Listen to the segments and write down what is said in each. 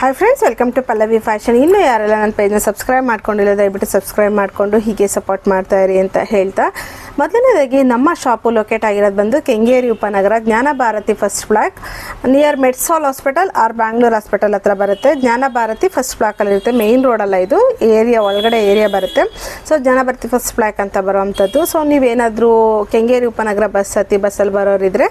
Hi friends welcome to Pallavi fashion ಇನ್ನೂ ಯಾರೆಲ್ಲ ನನ್ನ ಪೇಜ್ನ ಸಬ್ಸ್ಕ್ರೈಬ್ ಮಾಡ್ಕೊಂಡಿಲ್ಲ, ದಯವಿಟ್ಟು ಸಬ್ಸ್ಕ್ರೈಬ್ ಮಾಡಿಕೊಂಡು ಹೀಗೆ ಸಪೋರ್ಟ್ ಮಾಡ್ತಾ ಇರಿ ಅಂತ ಹೇಳ್ತಾ. ಮೊದಲನೇದಾಗಿ ನಮ್ಮ ಶಾಪು ಲೊಕೇಟ್ ಆಗಿರೋದು ಬಂದು ಕೆಂಗೇರಿ ಉಪನಗರ Jnana Bharathi first block near Medsol hospital R Bangalore hospital ಹತ್ರ ಬರುತ್ತೆ. ಜ್ಞಾನ ಭಾರತಿ ಫಸ್ಟ್ ಬ್ಲಾಕಲ್ಲಿ ಇರುತ್ತೆ. ಮೇಯ್ನ್ ರೋಡಲ್ಲ ಇದು. ಏರಿಯಾ ಒಳಗಡೆ ಏರಿಯಾ ಬರುತ್ತೆ. ಸೊ ಜ್ಞಾನ ಭಾರತಿ ಫಸ್ಟ್ ಬ್ಲಾಕ್ ಅಂತ ಬರುವಂಥದ್ದು. ಸೊ ನೀವೇನಾದರೂ ಕೆಂಗೇರಿ ಉಪನಗರ ಬಸ್ ಹತ್ತಿ ಬಸ್ಸಲ್ಲಿ ಬರೋರಿದ್ರೆ,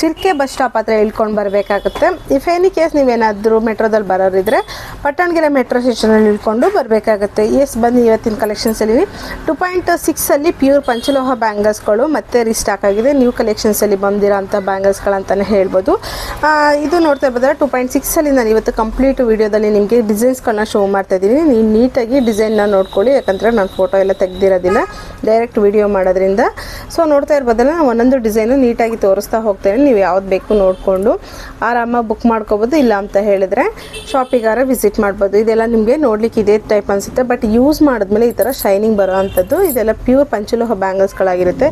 ಶಿರ್ಕೆ ಬಸ್ ಸ್ಟಾಪ್ ಹತ್ರ ಇಳ್ಕೊಂಡು ಬರಬೇಕಾಗುತ್ತೆ. ಇಫ್ ಎನಿ ಕೇಸ್ ನೀವೇನಾದರೂ ಮೆಟ್ರೋದಲ್ಲಿ ಬರೋರಿದ್ರೆ ಪಟ್ಟಣಗೆರೆ ಮೆಟ್ರೋ ಸ್ಟೇಷನಲ್ಲಿ ಇಳ್ಕೊಂಡು ಬರಬೇಕಾಗುತ್ತೆ. ಎಸ್ ಬನ್ನಿ, ಇವತ್ತಿನ ಕಲೆಕ್ಷನ್ಸಲ್ಲಿ ಟು ಪಾಯಿಂಟ್ ಸಿಕ್ಸಲ್ಲಿ ಪ್ಯೂರ್ ಪಂಚಲೋಹ ಬ್ಯಾಂಗಲ್ಸ್ಗಳು ಮತ್ತೆ ರಿಸ್ಟಾಕ್ ಆಗಿದೆ. ನ್ಯೂ ಕಲೆಕ್ಷನ್ಸಲ್ಲಿ ಬಂದಿರೋ ಅಂಥ ಬ್ಯಾಂಗಲ್ಸ್ಗಳಂತಲೇ ಹೇಳ್ಬೋದು. ಇದು ನೋಡ್ತಾ ಇರ್ಬೋದ್ರೆ ಟು ಪಾಯಿಂಟ್ ಸಿಕ್ಸಲ್ಲಿ ನಾನು ಇವತ್ತು ಕಂಪ್ಲೀಟ್ ವೀಡಿಯೋದಲ್ಲಿ ನಿಮಗೆ ಡಿಸೈನ್ಸ್ಗಳನ್ನ ಶೋ ಮಾಡ್ತಾ ಇದ್ದೀನಿ. ನೀವು ನೀಟಾಗಿ ಡಿಸೈನ್ನ ನೋಡ್ಕೊಳ್ಳಿ, ಯಾಕಂದರೆ ನಾನು ಫೋಟೋ ಎಲ್ಲ ತೆಗ್ದಿರೋದಿಲ್ಲ ಡೈರೆಕ್ಟ್ ವಿಡಿಯೋ ಮಾಡೋದ್ರಿಂದ. ಸೊ ನೋಡ್ತಾ ಇರ್ಬೋದಲ್ಲ, ನಾನು ಒಂದೊಂದು ಡಿಸೈನು ನೀಟಾಗಿ ತೋರಿಸ್ತಾ ಹೋಗ್ತೇನೆ ನೀವು ಯಾವ್ದು ಬೇಕು ನೋಡಿಕೊಂಡು ಆರಾಮಾಗಿ ಬುಕ್ ಮಾಡ್ಕೋಬೋದು, ಇಲ್ಲ ಅಂತ ಹೇಳಿದ್ರೆ. ಶಾಪಿಗಾರ ವಿಸಿಟ್ ಮಾಡ್ಬೋದು. ಇದೆಲ್ಲ ನಿಮಗೆ ನೋಡ್ಲಿಕ್ಕೆ ಇದೇ ಟೈಪ್ ಅನಿಸುತ್ತೆ. ಬಟ್ ಯೂಸ್ ಮಾಡಿದ್ಮೇಲೆ ಈ ಥರ ಶೈನಿಂಗ್ ಬರೋ ಅಂಥದ್ದು, ಇದೆಲ್ಲ ಪ್ಯೂರ್ ಪಂಚಲೋಹ ಬ್ಯಾಂಗಲ್ಸ್ಗಳಾಗಿರುತ್ತೆ.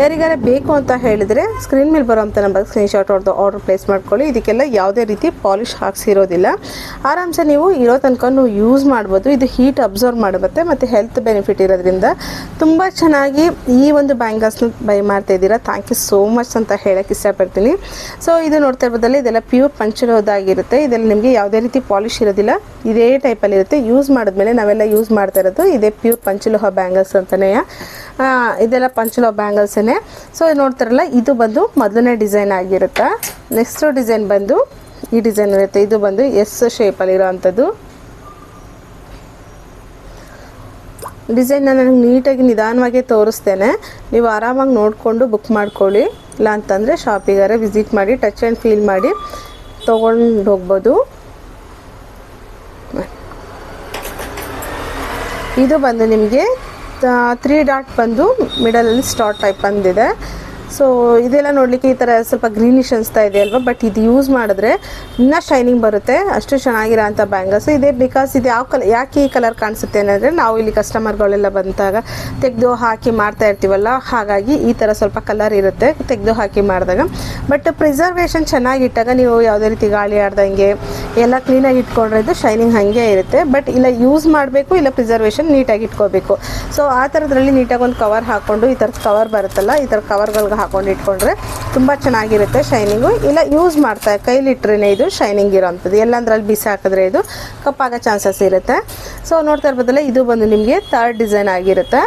ಯಾರಿಗಾರ ಬೇಕು ಅಂತ ಹೇಳಿದರೆ ಸ್ಕ್ರೀನ್ ಮೇಲೆ ಬರೋಂಥ ನಂಬರ್ ಸ್ಕ್ರೀನ್ಶಾಟ್ ಹೊಡೆದು ಆರ್ಡರ್ ಪ್ಲೇಸ್ ಮಾಡ್ಕೊಳ್ಳಿ. ಇದಕ್ಕೆಲ್ಲ ಯಾವುದೇ ರೀತಿ ಪಾಲಿಶ್ ಹಾಕ್ಸಿರೋದಿಲ್ಲ. ಆರಾಮ್ಸೆ ನೀವು ಇರೋ ತನಕ ಯೂಸ್ ಮಾಡ್ಬೋದು. ಇದು ಹೀಟ್ ಅಬ್ಸರ್ವ್ ಮಾಡುತ್ತೆ ಮತ್ತು ಹೆಲ್ತ್ ಬೆನಿಫಿಟ್ ಇರೋದ್ರಿಂದ. ತುಂಬ ಚೆನ್ನಾಗಿ ಈ ಒಂದು ಬ್ಯಾಂಗಲ್ಸ್ನ ಬೈ ಮಾಡ್ತಾ ಇದ್ದೀರಾ. ಥ್ಯಾಂಕ್ ಯು ಸೋ ಮಚ್ ಅಂತ ಹೇಳಕ್ಕೆ ಇಷ್ಟಪಡ್ತೀನಿ. ಸೊ ಇದು ನೋಡ್ತಾ ಇರ್ಬೋದಲ್ಲ ಇದೆಲ್ಲ ಪ್ಯೂರ್ ಪಂಚಲೋದಾಗಿರುತ್ತೆ ಇದೆಲ್ಲ ನಿಮಗೆ ಯಾವುದೇ ರೀತಿ ಪಾಲಿಶ್ ಇರೋದಿಲ್ಲ. ಇದೇ ಟೈಪಲ್ಲಿ ಇರುತ್ತೆ. ಯೂಸ್ ಮಾಡಿದ್ಮೇಲೆ ನಾವೆಲ್ಲ ಯೂಸ್ ಮಾಡ್ತಾ ಇರೋದು ಇದೇ ಪ್ಯೂರ್ ಪಂಚಲೋಹ ಬ್ಯಾಂಗಲ್ಸ್ ಅಂತಲೇ ಇದೆಲ್ಲ ಪಂಚಲೋಹ ಬ್ಯಾಂಗಲ್ಸೇ ಸೊ ನೋಡ್ತಾರಲ್ಲ, ಇದು ಬಂದು ಮೊದಲನೇ ಡಿಸೈನ್ ಆಗಿರುತ್ತೆ. ನೆಕ್ಸ್ಟ್ ಡಿಸೈನ್ ಬಂದು ಈ ಡಿಸೈನ್ ಇರುತ್ತೆ. ಇದು ಬಂದು ಎಸ್ ಶೇಪಲ್ಲಿರೋ ಅಂಥದ್ದು ನಾನು ನನಗೆ ನೀಟಾಗಿ ನಿಧಾನವಾಗಿ ತೋರಿಸ್ತೇನೆ. ನೀವು ಆರಾಮಾಗಿ ನೋಡಿಕೊಂಡು ಬುಕ್ ಮಾಡ್ಕೊಳ್ಳಿ. ಇಲ್ಲ ಅಂತಂದರೆ ಶಾಪಿಗಾರೆ ವಿಸಿಟ್ ಮಾಡಿ ಟಚ್ ಆ್ಯಂಡ್ ಫೀಲ್ ಮಾಡಿ ತೊಗೊಂಡು ಹೋಗ್ಬೋದು. ಇದು ಬಂದು ನಿಮಗೆ ತ್ರೀ ಡಾಟ್ ಬಂದು ಮಿಡಲಲ್ಲಿ ಸ್ಟಾರ್ಟ್ ಟೈಪ್ ಬಂದಿದೆ. ಸೊ ಇದೆಲ್ಲ ನೋಡಲಿಕ್ಕೆ ಈ ಥರ ಸ್ವಲ್ಪ ಗ್ರೀನಿಶ್ ಅನಿಸ್ತಾ ಇದೆ ಅಲ್ವಾ? ಬಟ್ ಇದು ಯೂಸ್ ಮಾಡಿದ್ರೆ ಇನ್ನೂ ಶೈನಿಂಗ್ ಬರುತ್ತೆ. ಅಷ್ಟು ಚೆನ್ನಾಗಿರೋ ಅಂಥ ಬ್ಯಾಂಗಲ್ಸ್ ಇದೆ ಬಿಕಾಸ್ ಇದು ಯಾವ ಕಲರ್ ಯಾಕೆ ಈ ಕಲರ್ ಕಾಣಿಸುತ್ತೆ ಅಂದರೆ ನಾವು ಇಲ್ಲಿ ಕಸ್ಟಮರ್ಗಳೆಲ್ಲ ಬಂದಾಗ ತೆಗೆದು ಹಾಕಿ ಮಾಡ್ತಾ ಇರ್ತೀವಲ್ಲ, ಹಾಗಾಗಿ ಈ ಥರ ಸ್ವಲ್ಪ ಕಲರ್ ಇರುತ್ತೆ ತೆಗೆದು ಹಾಕಿ ಮಾಡಿದಾಗ. ಬಟ್ ಪ್ರಿಸರ್ವೇಷನ್ ಚೆನ್ನಾಗಿಟ್ಟಾಗ ನೀವು ಯಾವುದೇ ರೀತಿ ಗಾಳಿ ಆಡ್ದಂಗೆ ಎಲ್ಲ ಕ್ಲೀನಾಗಿ ಇಟ್ಕೊಂಡ್ರೆ ಇದು ಶೈನಿಂಗ್ ಹಾಗೆ ಇರುತ್ತೆ. ಬಟ್ ಇಲ್ಲ ಯೂಸ್ ಮಾಡಬೇಕು, ಇಲ್ಲ ಪ್ರಿಸರ್ವೇಷನ್ ನೀಟಾಗಿ ಇಟ್ಕೋಬೇಕು. ಸೊ ಆ ಥರದ್ರಲ್ಲಿ ನೀಟಾಗಿ ಒಂದು ಕವರ್ ಹಾಕ್ಕೊಂಡು ಈ ಥರದ ಕವರ್ ಬರುತ್ತಲ್ಲ, ಈ ಥರ ಕವರ್ಗಳಿಗೆ ಹಾಕೊಂಡು ಇಟ್ಕೊಂಡ್ರೆ ತುಂಬ ಚೆನ್ನಾಗಿರುತ್ತೆ ಶೈನಿಂಗು ಇಲ್ಲ ಯೂಸ್ ಮಾಡ್ತಾ ಕೈಲಿಟ್ರೇ ಇದು ಶೈನಿಂಗ್ ಇರೋವಂಥದ್ದು ಎಲ್ಲಂದ್ರಲ್ಲಿ ಬಿಸಿ ಹಾಕಿದ್ರೆ ಇದು ಕಪ್ಪಾಗೋ ಚಾನ್ಸಸ್ ಇರುತ್ತೆ. ಸೊ ನೋಡ್ತಾ ಇರ್ಬೋದಲ್ಲ, ಇದು ಬಂದು ನಿಮಗೆ ಥರ್ಡ್ ಡಿಸೈನ್ ಆಗಿರುತ್ತೆ.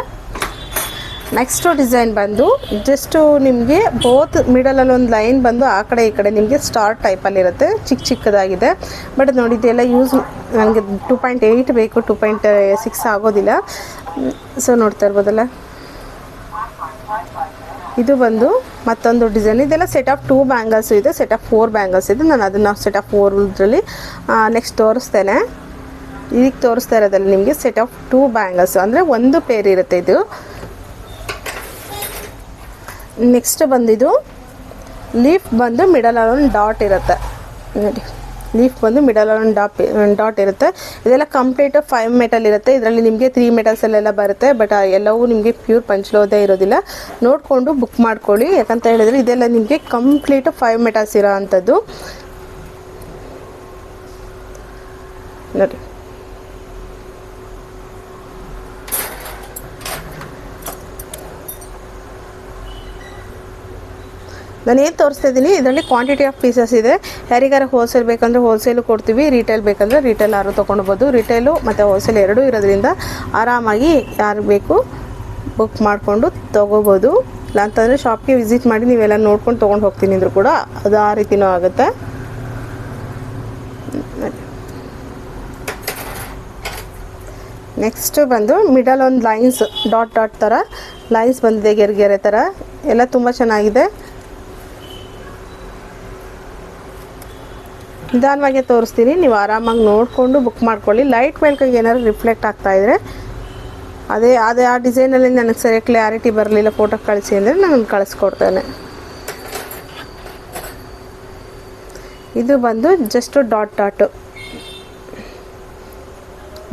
ನೆಕ್ಸ್ಟು ಡಿಸೈನ್ ಬಂದು ಜಸ್ಟು ನಿಮಗೆ ಬೋತ್ ಮಿಡಲಲ್ಲಿ ಒಂದು ಲೈನ್ ಬಂದು ಆ ಕಡೆ ಈ ಕಡೆ ನಿಮಗೆ ಸ್ಟಾರ್ ಟೈಪಲ್ಲಿರುತ್ತೆ ಚಿಕ್ಕ ಚಿಕ್ಕದಾಗಿದೆ. ಬಟ್ ನೋಡಿ, ಇದೆಲ್ಲ ಯೂಸ್ ನನಗೆ ಟು ಪಾಯಿಂಟ್ ಏಯ್ಟ್ ಬೇಕು. ಟು ಪಾಯಿಂಟ್ ಸಿಕ್ಸ್ ಆಗೋದಿಲ್ಲ. ಸೊ ನೋಡ್ತಾ ಇರ್ಬೋದಲ್ಲ. ಇದು ಬಂದು ಮತ್ತೊಂದು ಡಿಸೈನ್. ಇದೆಲ್ಲ ಸೆಟ್ ಆಫ್ ಟೂ ಬ್ಯಾಂಗಲ್ಸ್ ಇದೆ ಸೆಟ್ ಆಫ್ ಫೋರ್ ಬ್ಯಾಂಗಲ್ಸ್ ಇದೆ. ನಾನು ಅದನ್ನು ಸೆಟ್ ಆಫ್ ಫೋರ್ ಇದ್ರಲ್ಲಿ ನೆಕ್ಸ್ಟ್ ತೋರಿಸ್ತೇನೆ. ಈಗ ತೋರಿಸ್ತಾ ಇರೋದ್ರಲ್ಲಿ ನಿಮಗೆ ಸೆಟ್ ಆಫ್ ಟೂ ಬ್ಯಾಂಗಲ್ಸ್ ಅಂದರೆ ಒಂದು ಪೇರ್ ಇರುತ್ತೆ ಇದು. ನೆಕ್ಸ್ಟ್ ಬಂದಿದ್ದು ಲೀಫ್ ಬಂದು ಮಿಡಲ್ ಒಂದು ಡಾಟ್ ಇರುತ್ತೆ. ನೋಡಿ. ಲೀಫ್ ಬಂದು ಮಿಡಲ್ ಒಂದು ಡಾಪ್ ಡಾಟ್ ಇರುತ್ತೆ. ಇದೆಲ್ಲ ಕಂಪ್ಲೀಟ್ ಫೈವ್ ಮೆಟಲ್ ಇರುತ್ತೆ. ಇದರಲ್ಲಿ ನಿಮಗೆ ತ್ರೀ ಮೆಟಲ್ಸಲ್ಲೆಲ್ಲ ಬರುತ್ತೆ. ಬಟ್ ಎಲ್ಲವೂ ನಿಮಗೆ ಪ್ಯೂರ್ ಪಂಚಲೋದೇ ಇರೋದಿಲ್ಲ. ನೋಡಿಕೊಂಡು ಬುಕ್ ಮಾಡ್ಕೊಳ್ಳಿ. ಯಾಕಂತ ಹೇಳಿದ್ರೆ ಇದೆಲ್ಲ ನಿಮಗೆ ಕಂಪ್ಲೀಟ್ ಫೈವ್ ಮೆಟಲ್ಸ್ ಇರೋ ಅಂಥದ್ದು. ನೋಡಿ. ನಾನು ಏನು ತೋರಿಸ್ತಾ ಇದ್ದೀನಿ ಇದರಲ್ಲಿ ಕ್ವಾಂಟಿಟಿ ಆಫ್ ಪೀಸಸ್ ಇದೆ. ಯಾರಿಗಾರ ಹೋಲ್ಸೇಲ್ ಬೇಕಂದ್ರೆ ಹೋಲ್ಸೇಲು ಕೊಡ್ತೀವಿ. ರಿಟೇಲ್ ಬೇಕಂದ್ರೆ ರಿಟೇಲ್ ಯಾರು ತೊಗೊಂಡ್ಬೋದು. ರಿಟೇಲು ಮತ್ತು ಹೋಲ್ಸೇಲ್ ಎರಡೂ ಇರೋದ್ರಿಂದ ಆರಾಮಾಗಿ ಯಾರು ಬೇಕು ಬುಕ್ ಮಾಡಿಕೊಂಡು ತೊಗೋಬೋದು. ಇಲ್ಲ ಅಂತಂದರೆ ಶಾಪ್ಗೆ ವಿಸಿಟ್ ಮಾಡಿ ನೀವೆಲ್ಲ ನೋಡ್ಕೊಂಡು ತೊಗೊಂಡು ಹೋಗ್ತೀನಿ ಅಂದರೂ ಕೂಡ ಅದು ಆ ರೀತಿನೂ ಆಗುತ್ತೆ. ನೆಕ್ಸ್ಟ್ ಬಂದು ಮಿಡಲ್ ಒಂದು ಲೈನ್ಸ್ ಡಾಟ್ ಡಾಟ್ ಥರ ಲೈನ್ಸ್ ಬಂದಿದೆ ಗೆರೆ ಗೆರೆ ಥರ ಎಲ್ಲ ತುಂಬ ಚೆನ್ನಾಗಿದೆ. ನಿಧಾನವಾಗಿ ತೋರಿಸ್ತೀನಿ. ನೀವು ಆರಾಮಾಗಿ ನೋಡಿಕೊಂಡು ಬುಕ್ ಮಾಡ್ಕೊಳ್ಳಿ. ಲೈಟ್ ಮೇಲ್ಕಾಗಿ ಏನಾದ್ರು ರಿಫ್ಲೆಕ್ಟ್ ಆಗ್ತಾ ಇದ್ರೆ, ಅದೇ ಅದೇ ಆ ಡಿಸೈನಲ್ಲಿ ನನಗೆ ಸರಿ ಕ್ಲಾರಿಟಿ ಬರಲಿಲ್ಲ ಫೋಟೋ ಕಳಿಸಿ ಅಂದರೆ ನಾನು ಕಳಿಸ್ಕೊಡ್ತೇನೆ. ಇದು ಬಂದು ಜಸ್ಟ್ ಡಾಟ್ ಡಾಟು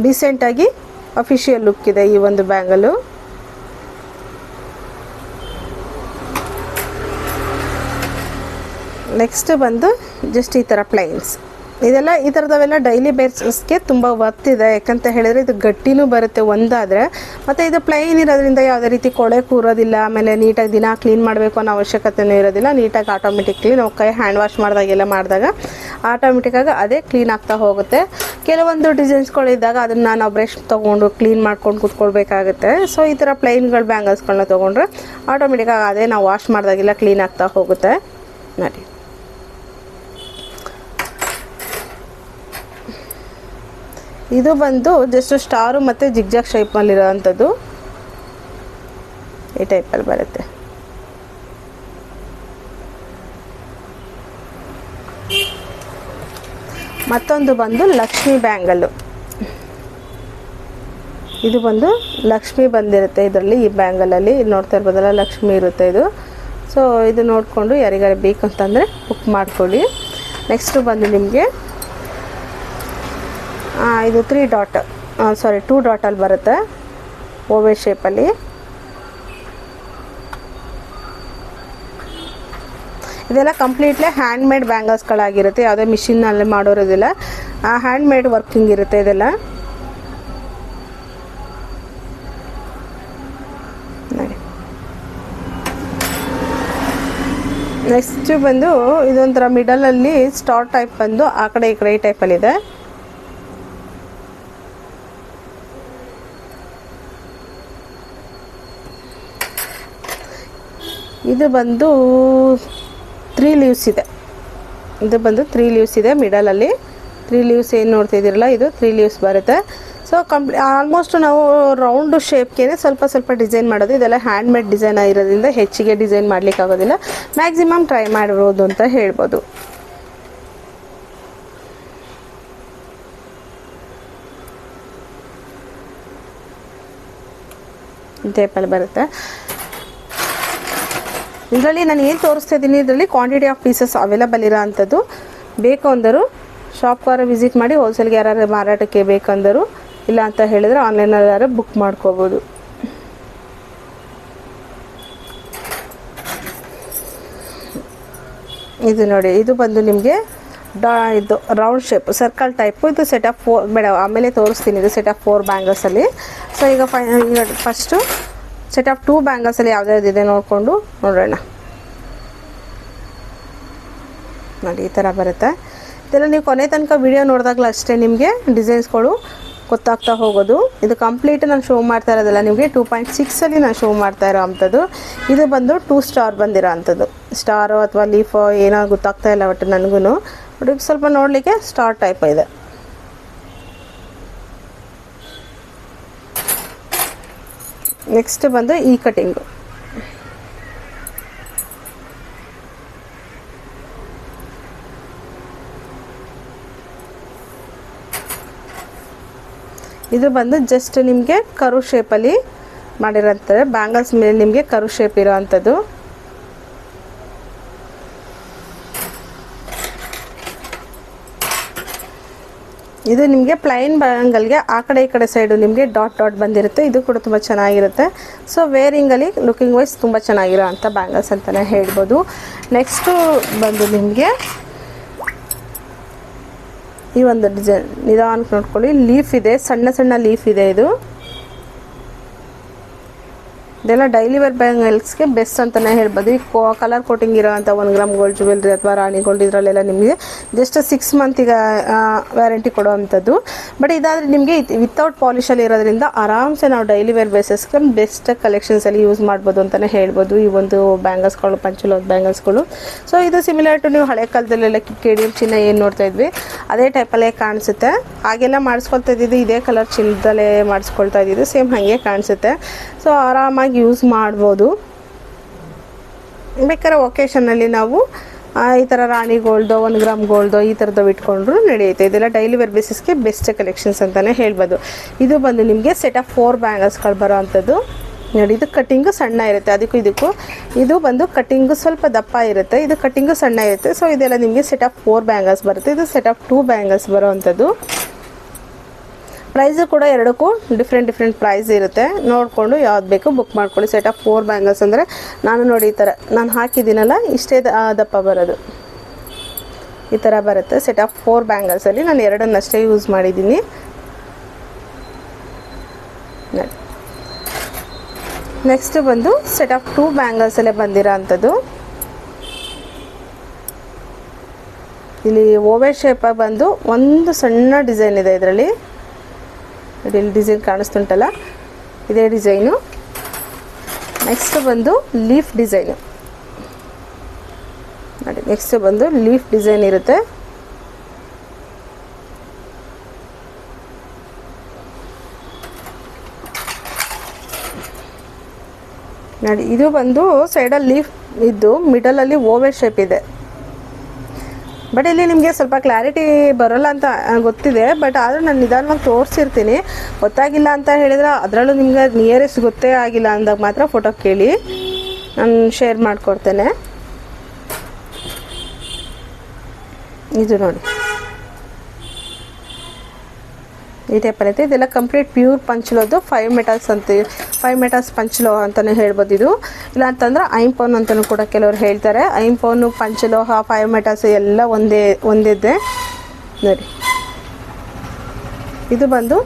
ಡಿಸೆಂಟಾಗಿ ಅಫಿಷಿಯಲ್ ಲುಕ್ ಇದೆ ಈ ಒಂದು ಬ್ಯಾಂಗಲು ನೆಕ್ಸ್ಟ್ ಬಂದು ಜಸ್ಟ್ ಈ ಥರ ಪ್ಲೈನ್ಸ್ ಇದೆಲ್ಲ ಈ ಥರದವೆಲ್ಲ ಡೈಲಿ ಬೇರ್ಸ್ಗೆ ತುಂಬ ಇದೆ. ಯಾಕಂತ ಹೇಳಿದ್ರೆ ಇದು ಗಟ್ಟಿನೂ ಬರುತ್ತೆ ಒಂದಾದರೆ. ಮತ್ತು ಇದು ಪ್ಲೈನ್ ಇರೋದ್ರಿಂದ ಯಾವುದೇ ರೀತಿ ಕೊಳೆ ಕೂರೋದಿಲ್ಲ, ಆಮೇಲೆ ನೀಟಾಗಿ ದಿನ ಕ್ಲೀನ್ ಮಾಡಬೇಕು ಅನ್ನೋ ಅವಶ್ಯಕತೆಯೂ ಇರೋದಿಲ್ಲ. ನೀಟಾಗಿ ಆಟೋಮೆಟಿಕ್ಲಿ ನಾವು ಕೈ ಹ್ಯಾಂಡ್ ವಾಶ್ ಮಾಡಿದಾಗೆಲ್ಲ ಮಾಡಿದಾಗ ಆಟೋಮೆಟಿಕ್ಕಾಗಿ ಅದೇ ಕ್ಲೀನ್ ಆಗ್ತಾ ಹೋಗುತ್ತೆ. ಕೆಲವೊಂದು ಡಿಸೈನ್ಸ್ಗಳಿದ್ದಾಗ ಅದನ್ನು ನಾವು ಬ್ರಷ್ ತೊಗೊಂಡು ಕ್ಲೀನ್ ಮಾಡ್ಕೊಂಡು ಕೂತ್ಕೊಳ್ಬೇಕಾಗುತ್ತೆ. ಸೊ ಈ ಥರ ಪ್ಲೈನ್ಗಳು ಬ್ಯಾಂಗಲ್ಸ್ಗಳನ್ನ ತೊಗೊಂಡ್ರೆ ಆಟೋಮೆಟಿಕ್ಕಾಗಿ ಅದೇ ನಾವು ವಾಶ್ ಮಾಡಿದಾಗೆಲ್ಲ ಕ್ಲೀನ್ ಆಗ್ತಾ ಹೋಗುತ್ತೆ. ನೋಡಿ. ಇದು ಬಂದು ಜಸ್ಟ್ ಸ್ಟಾರು ಮತ್ತು ಜಿಗ್ಜಾಗ್ ಶೈಪ್ನಲ್ಲಿರೋ ಅಂಥದ್ದು ಈ ಟೈಪಲ್ಲಿ ಬರುತ್ತೆ. ಮತ್ತೊಂದು ಬಂದು ಲಕ್ಷ್ಮಿ ಬ್ಯಾಂಗಲ್ಲು ಇದು ಬಂದು ಲಕ್ಷ್ಮಿ ಬಂದಿರುತ್ತೆ ಇದರಲ್ಲಿ ಈ ಬ್ಯಾಂಗಲಲ್ಲಿ ನೋಡ್ತಾ ಇರ್ಬೋದಲ್ಲ, ಲಕ್ಷ್ಮಿ ಇರುತ್ತೆ ಇದು. ಸೊ ಇದು ನೋಡಿಕೊಂಡು ಯಾರಿಗಾರು ಬೇಕಂತಂದರೆ ಬುಕ್ ಮಾಡ್ಕೊಳ್ಳಿ. ನೆಕ್ಸ್ಟು ಬಂದು ನಿಮಗೆ ಇದು ತ್ರೀ ಡಾಟ್ ಸಾರಿ ಟೂ ಡಾಟಲ್ಲಿ ಬರುತ್ತೆ. ಓವೆ ಶೇಪಲ್ಲಿ ಇದೆಲ್ಲ ಕಂಪ್ಲೀಟ್ಲಿ ಹ್ಯಾಂಡ್ ಮೇಡ್ ಬ್ಯಾಂಗಲ್ಸ್ಗಳಾಗಿರುತ್ತೆ ಯಾವುದೇ ಮಿಷಿನಲ್ಲಿ ಮಾಡೋರೋದಿಲ್ಲ. ಹ್ಯಾಂಡ್ ಮೇಡ್ ವರ್ಕಿಂಗ್ ಇರುತ್ತೆ ಇದೆಲ್ಲ. ನೆಕ್ಸ್ಟ್ ಬಂದು ಇದೊಂಥರ ಮಿಡಲಲ್ಲಿ ಸ್ಟಾರ್ ಟೈಪ್ ಬಂದು ಆ ಕಡೆ ಈ ಕಡೆ ಈ ಟೈಪಲ್ಲಿದೆ ಇದು ಬಂದು ತ್ರೀ ಲೀವ್ಸ್ ಇದೆ. ಇದು ಬಂದು ತ್ರೀ ಲೀವ್ಸ್ ಇದೆ ಮಿಡಲಲ್ಲಿ ತ್ರೀ ಲೀವ್ಸ್ ಏನು ನೋಡ್ತಿದ್ದೀರಲ್ಲ ಇದು ತ್ರೀ ಲೀವ್ಸ್ ಬರುತ್ತೆ. ಸೊ ಕಂಪ್ಲೀ ಆಲ್ಮೋಸ್ಟ್ ನಾವು ರೌಂಡು ಶೇಪ್ಗೆ ಸ್ವಲ್ಪ ಸ್ವಲ್ಪ ಡಿಸೈನ್ ಮಾಡೋದು. ಇದೆಲ್ಲ ಹ್ಯಾಂಡ್ ಮೇಡ್ ಡಿಸೈನ್ ಆಗಿರೋದ್ರಿಂದ ಹೆಚ್ಚಿಗೆ ಡಿಸೈನ್ ಮಾಡ್ಲಿಕ್ಕೆ ಆಗೋದಿಲ್ಲ. ಮ್ಯಾಕ್ಸಿಮಮ್ ಟ್ರೈ ಮಾಡಿರೋದು ಅಂತ ಹೇಳ್ಬೋದು. ಟೇಪಲ್ಲಿ ಬರುತ್ತೆ. ಇದರಲ್ಲಿ ನಾನು ಏನು ತೋರಿಸ್ತಾ ಇದ್ದೀನಿ ಇದರಲ್ಲಿ ಕ್ವಾಂಟಿಟಿ ಆಫ್ ಪೀಸಸ್ ಅವೈಲಬಲ್ ಇರೋ ಅಂಥದ್ದು. ಬೇಕು ಅಂದರು ಶಾಪ್ಗಾರ ವಿಸಿಟ್ ಮಾಡಿ ಹೋಲ್ಸೇಲ್ಗೆ ಯಾರು ಮಾರಾಟಕ್ಕೆ ಬೇಕಂದರು ಇಲ್ಲ ಅಂತ ಹೇಳಿದ್ರೆ ಆನ್ಲೈನಲ್ಲಿ ಯಾರು ಬುಕ್ ಮಾಡ್ಕೋಬೋದು. ಇದು ನೋಡಿ, ಇದು ಬಂದು ನಿಮಗೆ ಡಾ, ಇದು ರೌಂಡ್ ಶೇಪ್ ಸರ್ಕಲ್ ಟೈಪು ಇದು ಸೆಟ್ ಆಫ್ ಫೋರ್ ಬೇಡ ಆಮೇಲೆ ತೋರಿಸ್ತೀನಿ, ಇದು ಸೆಟ್ ಆಫ್ ಫೋರ್ ಬ್ಯಾಂಗಲ್ಸಲ್ಲಿ ಸೊ ಈಗ ಫೈ ಈಗ ಫಸ್ಟು ಸೆಟ್ ಆಫ್ ಟೂ ಬ್ಯಾಂಗಲ್ಸಲ್ಲಿ ಇದೆ ನೋಡಿಕೊಂಡು ನೋಡೋಣ. ನೋಡಿ, ಈ ಥರ ಬರುತ್ತೆ. ಇದೆಲ್ಲ ನೀವು ಕೊನೆ ತನಕ ವಿಡಿಯೋ ನೋಡಿದಾಗಲೂ ಅಷ್ಟೇ ನಿಮಗೆ ಡಿಸೈನ್ಸ್ಗಳು ಗೊತ್ತಾಗ್ತಾ ಹೋಗೋದು. ಇದು ಕಂಪ್ಲೀಟ್ ನಾನು ಶೋ ಮಾಡ್ತಾ ಇರೋದಲ್ಲ, ನಿಮಗೆ ಟೂ ಪಾಯಿಂಟ್ ಸಿಕ್ಸಲ್ಲಿ ನಾನು ಶೋ ಮಾಡ್ತಾ ಇರೋ ಅಂಥದ್ದು. ಇದು ಬಂದು ಟೂ ಸ್ಟಾರ್ ಬಂದಿರೋ ಅಂಥದ್ದು. ಸ್ಟಾರು ಅಥವಾ ಲೀಫೋ ಏನೋ ಗೊತ್ತಾಗ್ತಾ ಇಲ್ಲ ಒಟ್ಟು ನನಗೂ ಸ್ವಲ್ಪ ನೋಡಲಿಕ್ಕೆ ಸ್ಟಾರ್ ಟೈಪ್ ಇದೆ. ನೆಕ್ಸ್ಟ್ ಬಂದು ಈ ಕಟಿಂಗು. ಇದು ಬಂದು ಜಸ್ಟ್ ನಿಮಗೆ ಕರು ಶೇಪಲ್ಲಿ ಮಾಡಿರೋಂಥದ್ದು. ಬ್ಯಾಂಗಲ್ಸ್ ಮೇಲೆ ನಿಮಗೆ ಕರು ಶೇಪ್ ಇರೋ ಅಂಥದ್ದು ಇದು ನಿಮಗೆ ಪ್ಲೈನ್ ಬ್ಯಾಂಗಲ್ಗೆ ಆ ಕಡೆ ಈ ಕಡೆ ಸೈಡು ನಿಮಗೆ ಡಾಟ್ ಡಾಟ್ ಬಂದಿರುತ್ತೆ. ಇದು ಕೂಡ ತುಂಬ ಚೆನ್ನಾಗಿರುತ್ತೆ. ಸೊ ವೇರಿಂಗಲ್ಲಿ ಲುಕಿಂಗ್ ವೈಸ್ ತುಂಬ ಚೆನ್ನಾಗಿರೋ ಅಂಥ ಬ್ಯಾಂಗಲ್ಸ್ ಅಂತಲೇ ಹೇಳ್ಬೋದು. ನೆಕ್ಸ್ಟು ಬಂದು ನಿಮಗೆ ಈ ಒಂದು ಡಿಸೈನ್ ನಿಧಾನಕ್ಕೆ ನೋಡ್ಕೊಳ್ಳಿ. ಲೀಫ್ ಇದೆ, ಸಣ್ಣ ಸಣ್ಣ ಲೀಫ್ ಇದೆ ಇದು. ಇದೆಲ್ಲ ಡೈಲಿ ವೇರ್ ಬ್ಯಾಂಗಲ್ಸ್ಗೆ ಬೆಸ್ಟ್ ಅಂತಲೇ ಹೇಳ್ಬೋದು. ಈ ಕೋ ಕಲರ್ ಕೋಟಿಂಗ್ ಇರೋವಂಥ ಒಂದು ಗ್ರಾಮ್ ಗೋಲ್ಡ್ ಜ್ಯುವೆಲ್ರಿ ಅಥವಾ ರಾಣಿ ಗೋಲ್ಡ್ ಇದರಲ್ಲೆಲ್ಲ ನಿಮಗೆ ಜಸ್ಟ್ ಸಿಕ್ಸ್ ಮಂತಿಗೆ ವ್ಯಾರಂಟಿ ಕೊಡುವಂಥದ್ದು. ಬಟ್ ಇದಾದರೆ ನಿಮಗೆ ವಿತೌಟ್ ಪಾಲಿಷಲ್ಲಿ ಇರೋದ್ರಿಂದ ಆರಾಮ್ಸೆ ನಾವು ಡೈಲಿ ವೇರ್ ಬೇಸಸ್ಗೆ ಬೆಸ್ಟ್ ಕಲೆಕ್ಷನ್ಸಲ್ಲಿ ಯೂಸ್ ಮಾಡ್ಬೋದು ಅಂತಲೇ ಹೇಳ್ಬೋದು. ಈ ಒಂದು ಬ್ಯಾಂಗಲ್ಸ್ಗಳು ಪಂಚಲೋದ್ ಬ್ಯಾಂಗಲ್ಸ್ಗಳು ಸೊ ಇದು ಸಿಮಿಲರ್ ಟು ನೀವು ಹಳೆ ಕಾಲದಲ್ಲೆಲ್ಲ ಕಿಕ್ಕೇಡಿ ಚಿನ್ನ ಏನು ನೋಡ್ತಾ ಇದ್ವಿ? ಅದೇ ಟೈಪಲ್ಲೇ ಕಾಣಿಸುತ್ತೆ. ಹಾಗೆಲ್ಲ ಮಾಡಿಸ್ಕೊಳ್ತಾ ಇದ್ದಿದ್ದು ಇದೇ ಕಲರ್ ಚಿನ್ನದಲ್ಲೇ ಮಾಡಿಸ್ಕೊಳ್ತಾ ಇದ್ದಿದ್ದು ಸೇಮ್ ಹಾಗೆ ಕಾಣಿಸುತ್ತೆ. ಸೊ ಆರಾಮಾಗಿ ಯೂಸ್ ಮಾಡ್ಬೋದು. ಬೇಕಾದ್ರೆ ಒಕೇಶನಲ್ಲಿ ನಾವು ಈ ಥರ ರಾಣಿ ಗೋಲ್ಡೋ ಒಂದು ಗ್ರಾಮ್ ಗೋಲ್ಡೋ ಈ ಥರದ್ದು ಇಟ್ಕೊಂಡ್ರು ನಡೆಯುತ್ತೆ. ಇದೆಲ್ಲ ಡೈಲಿ ವೇರ್ ಬೇಸಿಸ್ಗೆ ಬೆಸ್ಟ್ ಕಲೆಕ್ಷನ್ಸ್ ಅಂತಲೇ ಹೇಳ್ಬೋದು. ಇದು ಬಂದು ನಿಮಗೆ ಸೆಟ್ ಆಫ್ ಫೋರ್ ಬ್ಯಾಂಗಲ್ಸ್ಗಳು ಬರೋ ಅಂಥದ್ದು ನೋಡಿ, ಇದು ಕಟ್ಟಿಂಗು ಸಣ್ಣ ಇರುತ್ತೆ. ಅದಕ್ಕೂ ಇದಕ್ಕೂ ಇದು ಬಂದು ಕಟ್ಟಿಂಗು ಸ್ವಲ್ಪ ದಪ್ಪ ಇರುತ್ತೆ. ಇದು ಕಟ್ಟಿಂಗು ಸಣ್ಣ ಇರುತ್ತೆ. ಸೊ ಇದೆಲ್ಲ ನಿಮಗೆ ಸೆಟ್ ಆಫ್ ಫೋರ್ ಬ್ಯಾಂಗಲ್ಸ್ ಬರುತ್ತೆ. ಇದು ಸೆಟ್ ಆಫ್ ಟೂ ಬ್ಯಾಂಗಲ್ಸ್ ಬರೋ ಅಂಥದ್ದು ಪ್ರೈಸು ಕೂಡ ಎರಡಕ್ಕೂ ಡಿಫ್ರೆಂಟ್ ಡಿಫ್ರೆಂಟ್ ಪ್ರೈಸ್ ಇರುತ್ತೆ. ನೋಡಿಕೊಂಡು ಯಾವ್ದು ಬೇಕು ಬುಕ್ ಮಾಡ್ಕೊಳ್ಳಿ. ಸೆಟ್ ಆಫ್ ಫೋರ್ ಬ್ಯಾಂಗಲ್ಸ್ ಅಂದರೆ ನಾನು ನೋಡಿ ಈ ಥರ ನಾನು ಹಾಕಿದ್ದೀನಲ್ಲ, ಇಷ್ಟೇ ದಪ್ಪ ಬರೋದು. ಈ ಥರ ಬರುತ್ತೆ. ಸೆಟ್ ಆಫ್ ಫೋರ್ ಬ್ಯಾಂಗಲ್ಸಲ್ಲಿ ನಾನು ಎರಡನ್ನಷ್ಟೇ ಯೂಸ್ ಮಾಡಿದ್ದೀನಿ. ನೆಕ್ಸ್ಟ್ ಬಂದು ಸೆಟ್ ಆಫ್ ಟೂ ಬ್ಯಾಂಗಲ್ಸಲ್ಲೇ ಬಂದಿರೋ ಅಂಥದ್ದು ಇಲ್ಲಿ ಓವೆ ಶೇಪಾಗಿ ಬಂದು ಒಂದು ಸಣ್ಣ ಡಿಸೈನ್ ಇದೆ ಇದರಲ್ಲಿ. ನೋಡಿ ಡಿಸೈನ್ ಕಾಣಿಸ್ತುಂಟಲ್ಲ ಇದೇ ಡಿಸೈನು. ನೆಕ್ಸ್ಟ್ ಬಂದು ಲೀಫ್ ಡಿಸೈನು ನೋಡಿ ನೆಕ್ಸ್ಟ್ ಬಂದು ಲೀಫ್ ಡಿಸೈನ್ ಇರುತ್ತೆ. ನೋಡಿ, ಇದು ಬಂದು ಸೈಡಲ್ಲಿ ಲೀಫ್ ಇದ್ದು ಮಿಡಲಲ್ಲಿ ಓವೆ ಶೇಪ್ ಇದೆ. ಬಟ್ ಇಲ್ಲಿ ನಿಮಗೆ ಸ್ವಲ್ಪ ಕ್ಲಾರಿಟಿ ಬರೋಲ್ಲ ಅಂತ ಗೊತ್ತಿದೆ. ಬಟ್ ಆದರೂ ನಾನು ನಿಧಾನವಾಗಿ ತೋರಿಸಿರ್ತೀನಿ. ಗೊತ್ತಾಗಿಲ್ಲ ಅಂತ ಹೇಳಿದ್ರೆ ಅದರಲ್ಲೂ ನಿಮಗೆ ನಿಯರೆಸ್ಟ್ ಗೊತ್ತೇ ಆಗಿಲ್ಲ ಅಂದಾಗ ಮಾತ್ರ ಫೋಟೋ ಕೇಳಿ. ನಾನು ಶೇರ್ ಮಾಡಿಕೊಡ್ತೇನೆ. ಇದು ನೋಡಿ. ಟೈಪಲ್ಲಿ ಐತೆ ಇದೆಲ್ಲ ಕಂಪ್ಲೀಟ್ ಪ್ಯೂರ್ ಪಂಚ್ಲೋದು ಫೈವ್ ಮೆಟಲ್ಸ್ ಅಂತ ಫೈವ್ ಮೆಟಲ್ಸ್ ಪಂಚ್ಲೋ ಅಂತಲೇ ಹೇಳ್ಬೋದು ಇದು. ಇಲ್ಲ ಅಂತಂದ್ರೆ ಐಂಪೋನ್ ಅಂತಲೂ ಕೂಡ ಕೆಲವರು ಹೇಳ್ತಾರೆ. ಐಂಪೋನು ಪಂಚಲೋಹ ಫೈವ್ ಮೆಟಲ್ಸ್ ಎಲ್ಲ ಒಂದೇ ಒಂದಿದೆ ನೋಡಿ. ಇದು ಬಂದು,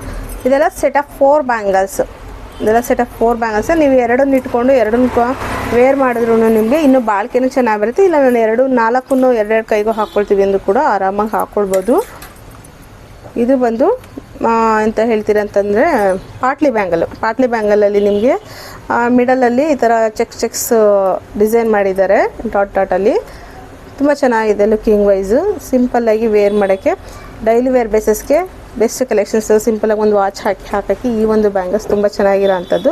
ಇದೆಲ್ಲ ಸೆಟ್ ಆಫ್ ಫೋರ್ ಬ್ಯಾಂಗಲ್ಸ್ ಇದೆಲ್ಲ ಸೆಟ್ ಆಫ್ ಫೋರ್ ಬ್ಯಾಂಗಲ್ಸ್ ನೀವು ಎರಡನ್ನ ಇಟ್ಕೊಂಡು, ಎರಡನ್ನ ವೇರ್ ಮಾಡಿದ್ರು ನಿಮಗೆ ಇನ್ನೂ ಬಾಳ್ಕೆನೂ ಚೆನ್ನಾಗಿ ಬರುತ್ತೆ. ಇಲ್ಲ ನಾನು ಎರಡು, ನಾಲ್ಕನ್ನು ಎರಡೆರಡು ಕೈಗೂ ಹಾಕ್ಕೊಳ್ತೀವಿ ಎಂದು ಕೂಡ ಆರಾಮಾಗಿ ಹಾಕ್ಕೊಳ್ಬೋದು ಇದು ಬಂದು ಎಂತ ಹೇಳ್ತೀರ ಅಂತಂದರೆ ಪಾಟ್ಲಿ ಬ್ಯಾಂಗಲ್. ಪಾಟ್ಲಿ ಬ್ಯಾಂಗಲಲ್ಲಿ ನಿಮಗೆ ಮಿಡಲಲ್ಲಿ ಈ ಥರ ಚೆಕ್ ಚೆಕ್ಸ್ ಡಿಸೈನ್ ಮಾಡಿದ್ದಾರೆ ಡಾಟ್ ಡಾಟಲ್ಲಿ ತುಂಬ ಚೆನ್ನಾಗಿದೆ ಲುಕಿಂಗ್ ವೈಸು. ಸಿಂಪಲ್ಲಾಗಿ ವೇರ್ ಮಾಡೋಕ್ಕೆ, ಡೈಲಿ ವೇರ್ ಬೇಸಸ್ಗೆ ಬೆಸ್ಟ್ ಕಲೆಕ್ಷನ್ಸ್ ಸಿಂಪಲಾಗಿ ಒಂದು ವಾಚ್ ಹಾಕಿ, ಹಾಕೋಕ್ಕೆ ಈ ಒಂದು ಬ್ಯಾಂಗಲ್ಸ್ ತುಂಬ ಚೆನ್ನಾಗಿರೋ ಅಂಥದ್ದು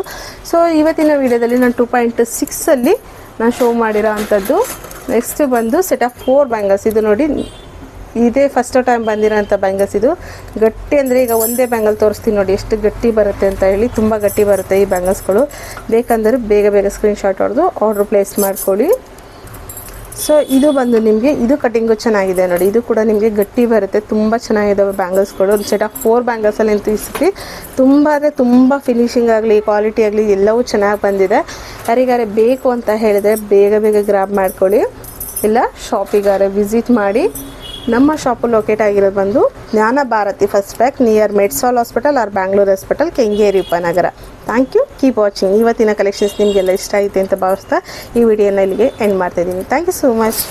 ಸೊ ಇವತ್ತಿನ ವಿಡಿಯೋದಲ್ಲಿ ನಾನು ಟೂ ಪಾಯಿಂಟ್ ಸಿಕ್ಸಲ್ಲಿ ನಾನು ಶೋ ಮಾಡಿರೋ ಅಂಥದ್ದು ನೆಕ್ಸ್ಟ್ ಬಂದು ಸೆಟ್ ಆಫ್ ಫೋರ್ ಬ್ಯಾಂಗಲ್ಸ್ ಇದು ನೋಡಿ ಇದೇ ಫಸ್ಟ್ ಟೈಮ್ ಬಂದಿರೋಂಥ ಬ್ಯಾಂಗಲ್ಸ್ ಇದು. ಗಟ್ಟಿ ಅಂದರೆ ಈಗ ಒಂದೇ ಬ್ಯಾಂಗಲ್ ತೋರಿಸ್ತೀನಿ ನೋಡಿ, ಎಷ್ಟು ಗಟ್ಟಿ ಬರುತ್ತೆ ಅಂತ ಹೇಳಿ ತುಂಬ ಗಟ್ಟಿ ಬರುತ್ತೆ ಈ ಬ್ಯಾಂಗಲ್ಸ್ಗಳು ಬೇಕಂದರೆ ಬೇಗ ಬೇಗ ಸ್ಕ್ರೀನ್ಶಾಟ್ ಹೊಡೆದು ಆರ್ಡ್ರ್ ಪ್ಲೇಸ್ ಮಾಡ್ಕೊಳ್ಳಿ. ಸೊ ಇದು ಬಂದು ನಿಮಗೆ, ಇದು ಕಟಿಂಗು ಚೆನ್ನಾಗಿದೆ ನೋಡಿ. ಇದು ಕೂಡ ನಿಮಗೆ ಗಟ್ಟಿ ಬರುತ್ತೆ, ತುಂಬ ಚೆನ್ನಾಗಿದ್ದಾವೆ ಬ್ಯಾಂಗಲ್ಸ್ಗಳು ಒಂದು ಸೆಟ್ ಆಫ್ ಫೋರ್ ಬ್ಯಾಂಗಲ್ಸಲ್ಲಿ ಅಂತ ಇಸ್ತಿ ತುಂಬ ಅಂದರೆ ತುಂಬ ಫಿನಿಶಿಂಗ್ ಆಗಲಿ ಕ್ವಾಲಿಟಿ ಆಗಲಿ ಎಲ್ಲವೂ ಚೆನ್ನಾಗಿ ಬಂದಿದೆ. ಯಾರಿಗಾರೆ ಬೇಕು ಅಂತ ಹೇಳಿದ್ರೆ ಬೇಗ ಬೇಗ ಗ್ರಾಬ್ ಮಾಡ್ಕೊಳ್ಳಿ. ಇಲ್ಲ ಶಾಪಿಗಾರೆ ವಿಸಿಟ್ ಮಾಡಿ. ನಮ್ಮ ಶಾಪು ಲೊಕೇಟ್ ಆಗಿರೋದು ಬಂದು Jnana Bharathi first back near Medsol hospital or Bangalore hospital Kengeri Upanagara. Thank you keep watching ಇವತ್ತಿನ ಕಲೆಕ್ಷನ್ಸ್ ನಿಮಗೆಲ್ಲ ಇಷ್ಟ ಐತೆ ಅಂತ ಭಾವಿಸ್ತಾ ಈ ವಿಡಿಯೋನ ಇಲ್ಲಿಗೆ ಎಂಡ್ ಮಾಡ್ತಾಯಿದ್ದೀನಿ ಥ್ಯಾಂಕ್ ಯು ಸೋ ಮಚ್